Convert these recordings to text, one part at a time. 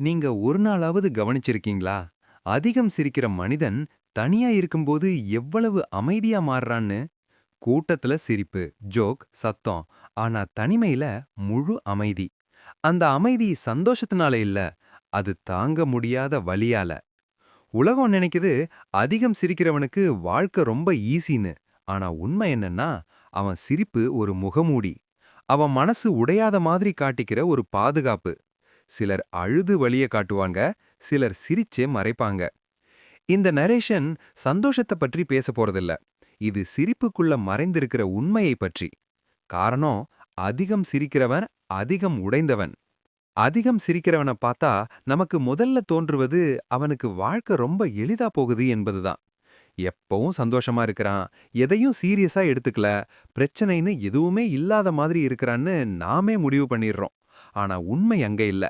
நீங்க ஒரு நாளாவது கவனிச்சிருக்கீங்களா? அதிகம் சிரிக்கிற மனிதன் தனியா இருக்கும்போது எவ்வளவு அமைதியா மாறுறான்னு? கூட்டத்துல சிரிப்பு ஜோக் சத்தம். ஆனா தனிமையில முழு அமைதி. அந்த அமைதி சந்தோஷத்தினால இல்ல அது தாங்க முடியாத வழியால உலகம் நினைக்குது அதிகம் சிரிக்கிறவனுக்கு வாழ்க்கை ரொம்ப ஈஸின்னு. ஆனா உண்மை என்னன்னா அவன் சிரிப்பு ஒரு முகமூடி. அவன் மனசு உடையாத மாதிரி காட்டிக்கிற ஒரு பாதுகாப்பு. சிலர் அழுது வழிய காட்டுவாங்க சிலர் சிரிச்சே மறைப்பாங்க. இந்த நரேஷன் சந்தோஷத்தை பற்றி பேச போறதில்ல. இது சிரிப்புக்குள்ள மறைந்திருக்கிற உண்மையை பற்றி. காரணம் அதிகம் சிரிக்கிறவன் அதிகம் உடைந்தவன். அதிகம் சிரிக்கிறவனை பார்த்தா நமக்கு முதல்ல தோன்றுவது அவனுக்கு வாழ்க்கை ரொம்ப எளிதா போகுது என்பதுதான். எப்பவும் சந்தோஷமா இருக்கிறான் எதையும் சீரியஸா எடுத்துக்கல பிரச்சனைன்னு எதுவுமே இல்லாத மாதிரி இருக்கிறான்னு நாமே முடிவு பண்ணிடுறோம். ஆனா உண்மை அங்க இல்ல.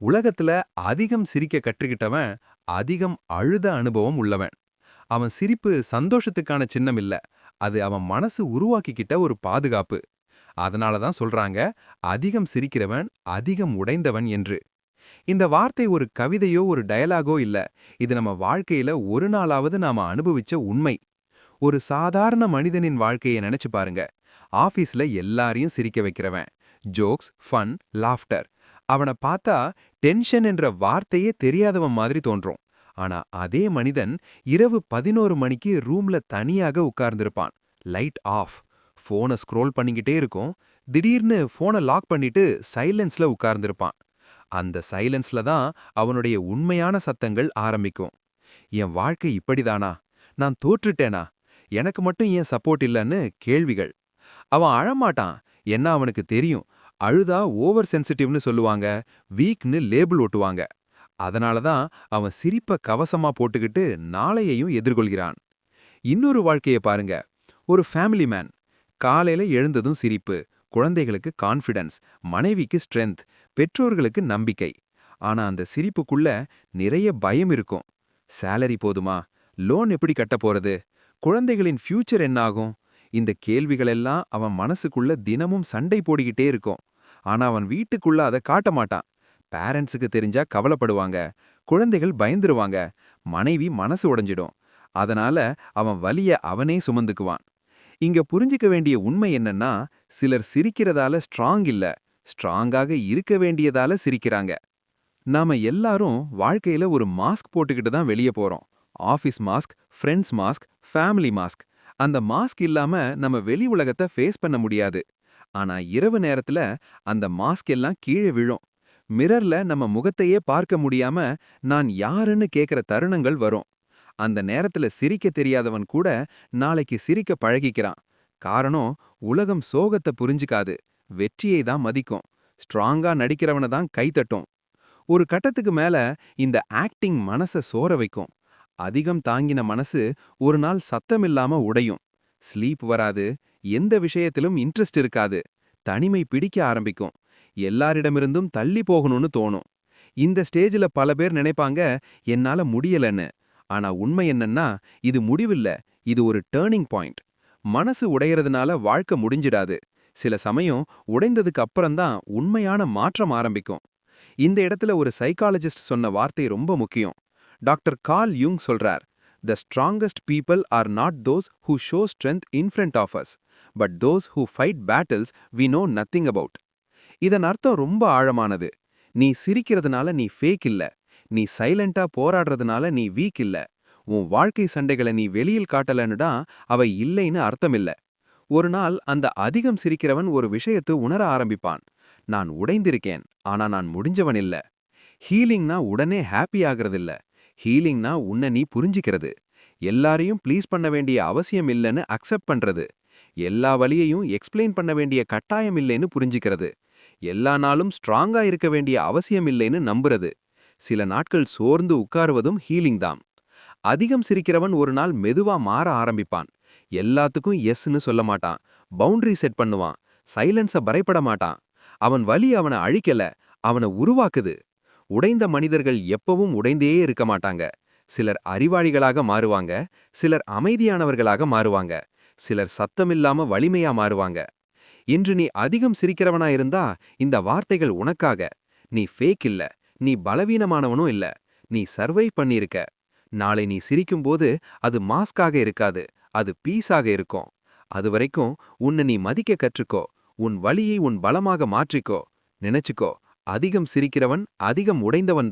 உலகத்துல அதிகம் சிரிக்க கற்றுக்கிட்டவன் அதிகம் அழுத அனுபவம் உள்ளவன். அவன் சிரிப்பு சந்தோஷத்துக்கான சின்னம் இல்ல. அது அவன் மனசு உருவாக்கிக்கிட்ட ஒரு பாதுகாப்பு. அதனால தான் சொல்றாங்க அதிகம் சிரிக்கிறவன் அதிகம் உடைந்தவன் என்று. இந்த வார்த்தை ஒரு கவிதையோ ஒரு டயலாகோ இல்ல. இது நம்ம வாழ்க்கையில ஒரு நாளாவது நாம அனுபவிச்ச உண்மை. ஒரு சாதாரண மனிதனின் வாழ்க்கையை நினைச்சு பாருங்க. ஆபீஸ்ல எல்லாரையும் சிரிக்க வைக்கிறவன். ஜோக்ஸ் ஃபன் லாஃப்டர் அவனை பார்த்தா டென்ஷன் என்ற வார்த்தையே தெரியாதவன் மாதிரி தோன்றும். ஆனா அதே மனிதன் இரவு பதினோரு மணிக்கு ரூம்ல தனியாக உட்கார்ந்திருப்பான். லைட் ஆஃப் ஃபோனை ஸ்க்ரோல் பண்ணிக்கிட்டே இருக்கும். திடீர்னு ஃபோனை லாக் பண்ணிட்டு சைலன்ஸ்ல உட்கார்ந்திருப்பான். அந்த சைலன்ஸ்ல தான் அவனுடைய உண்மையான சத்தங்கள் ஆரம்பிக்கும். என் வாழ்க்கை இப்படிதானா? நான் தோற்றுட்டேனா? எனக்கு மட்டும் ஏன் சப்போர்ட் இல்லைன்னு கேள்விகள். அவன் அழமாட்டான். என்ன அவனுக்கு தெரியும்? அழுதா ஓவர் சென்சிட்டிவ்னு சொல்லுவாங்க வீக்னு லேபிள் ஓட்டுவாங்க அதனால தான் அவன் சிரிப்ப கவசமா போட்டுக்கிட்டு நாளையையும் எதிர்கொள்கிறான். இன்னொரு வாழ்க்கைய பாருங்க. ஒரு ஃபேமிலி மேன் காலையில எழுந்ததும் சிரிப்பு குழந்தைகளுக்கு கான்ஃபிடன்ஸ் மனைவிக்கு ஸ்ட்ரென்த் பெற்றோர்களுக்கு நம்பிக்கை. ஆனா அந்த சிரிப்புக்குள்ள நிறைய பயம் இருக்கும். சேலரி போதுமா? லோன் எப்படி கட்ட போறது? குழந்தைகளின் ஃபியூச்சர் என்னாகும்? இந்த கேள்விகளெல்லாம் அவன் மனசுக்குள்ள தினமும் சண்டை போடிக்கிட்டே இருக்கும். ஆனா அவன் வீட்டுக்குள்ள அதை காட்ட மாட்டான். பேரண்ட்ஸுக்கு தெரிஞ்சா கவலைப்படுவாங்க. குழந்தைகள் பயந்துருவாங்க. மனைவி மனசு உடைஞ்சிடும். அதனால அவன் வலிய அவனே சுமந்துக்குவான். இங்க புரிஞ்சிக்க வேண்டிய உண்மை என்னன்னா சிலர் சிரிக்கிறதால ஸ்ட்ராங் இல்ல. ஸ்ட்ராங்காக இருக்க வேண்டியதால சிரிக்கிறாங்க. நாம எல்லாரும் வாழ்க்கையில ஒரு மாஸ்க் போட்டுக்கிட்டு தான் வெளியே போறோம். Office mask friends mask family mask அந்த மாஸ்க் இல்லாம நம்ம வெளி உலகத்தை ஃபேஸ் பண்ண முடியாது. ஆனா இரவு நேரத்துல அந்த மாஸ்க் எல்லாம் கீழே விழும். மிரர்ல நம்ம முகத்தையே பார்க்க முடியாம நான் யாருன்னு கேக்குற தருணங்கள் வரும். அந்த நேரத்துல சிரிக்க தெரியாதவன் கூட நாளைக்கு சிரிக்க பழகிக்கிறான். காரணம் உலகம் சோகத்தை புரிஞ்சுக்காது. வெற்றியை தான் மதிக்கும். ஸ்ட்ராங்கா நடிக்கிறவனை தான் கைத்தட்டும் ஒரு கட்டத்துக்கு மேல இந்த ஆக்டிங் மனச சோற வைக்கும். அதிகம் தாங்கின மனசு ஒரு நாள் சத்தமில்லாம உடையும். ஸ்லீப் வராது எந்த விஷயத்திலும் இன்ட்ரெஸ்ட் இருக்காது தனிமை பிடிக்க ஆரம்பிக்கும் எல்லாரிடமிருந்தும் தள்ளி போகணும்னு தோணும். இந்த ஸ்டேஜில் பல பேர் நினைப்பாங்க என்னால முடியலன்னு. ஆனா உண்மை என்னன்னா இது முடிவில்ல இது ஒரு டேர்னிங் பாயிண்ட். மனசு உடையறதுனால வாழ்க்கை முடிஞ்சிடாது. சில சமயம் உடைந்ததுக்கு அப்புறம்தான் உண்மையான மாற்றம் ஆரம்பிக்கும். இந்த இடத்துல ஒரு சைக்காலஜிஸ்ட் சொன்ன வார்த்தை ரொம்ப முக்கியம். டாக்டர் கால் யுங் சொல்றார் the strongest people are not those who show strength in front of us but those who fight battles we know nothing about இதன் அர்த்தம் ரொம்ப ஆழமானது. நீ சிரிக்கிறதுனால நீ ஃபேக் இல்ல நீ சைலண்டா போராடுறதுனால நீ வீக் இல்ல உன் வாழ்க்கை சண்டைகளை நீ வெளியில் காட்டலன்னுடா அவை இல்லைன்னு அர்த்தமில்ல. ஒரு நாள் அந்த அதிகம் சிரிக்கிறவன் ஒரு விஷயத்தை உணர ஆரம்பிப்பான் நான் உடைந்திருக்கேன் ஆனா நான் முடிஞ்சவன் இல்ல ஹீலிங்னா உடனே ஹாப்பி ஆகிறதில்ல ஹீலிங்னா உன்னை நீ புரிஞ்சிக்கிறது. எல்லாரையும் ப்ளீஸ் பண்ண வேண்டிய அவசியம் இல்லைன்னு அக்செப்ட் பண்றது. எல்லா வழியையும் எக்ஸ்பிளைன் பண்ண வேண்டிய கட்டாயம் இல்லைன்னு புரிஞ்சிக்கிறது. எல்லா நாளும் ஸ்ட்ராங்கா இருக்க வேண்டிய அவசியம் இல்லைன்னு நம்புறது. சில நாட்கள் சோர்ந்து உட்காருவதும் ஹீலிங் தான். அதிகம் சிரிக்கிறவன் ஒரு நாள் மெதுவா மாற ஆரம்பிப்பான். எல்லாத்துக்கும் எஸ்ன்னு சொல்ல மாட்டான். பவுண்டரி செட் பண்ணுவான். சைலன்ஸ பறைப்பட மாட்டான். அவன் வலி அவனை அழிக்கல. அவனை உருவாக்குது. உடைந்த மனிதர்கள் எப்பவும் உடைந்தே இருக்க மாட்டாங்க. சிலர் அறிவாளிகளாக மாறுவாங்க சிலர் அமைதியானவர்களாக மாறுவாங்க சிலர் சத்தமில்லாம வலிமையா மாறுவாங்க. இன்று நீ அதிகம் சிரிக்கிறவனா இருந்தா இந்த வார்த்தைகள் உனக்காக. நீ ஃபேக் இல்ல நீ பலவீனமானவனும் இல்ல நீ சர்வை பண்ணியிருக்க. நாளை நீ சிரிக்கும்போது அது மாஸ்காக இருக்காது அது பீஸாக இருக்கும். அது வரைக்கும் உன்னை நீ மதிக்க கற்றுக்கோ உன் வழியை உன் பலமாக மாற்றிக்கோ நினைச்சுக்கோ. அதிகம் சிரிக்கிறவன் அதிகம் உடைந்தவன்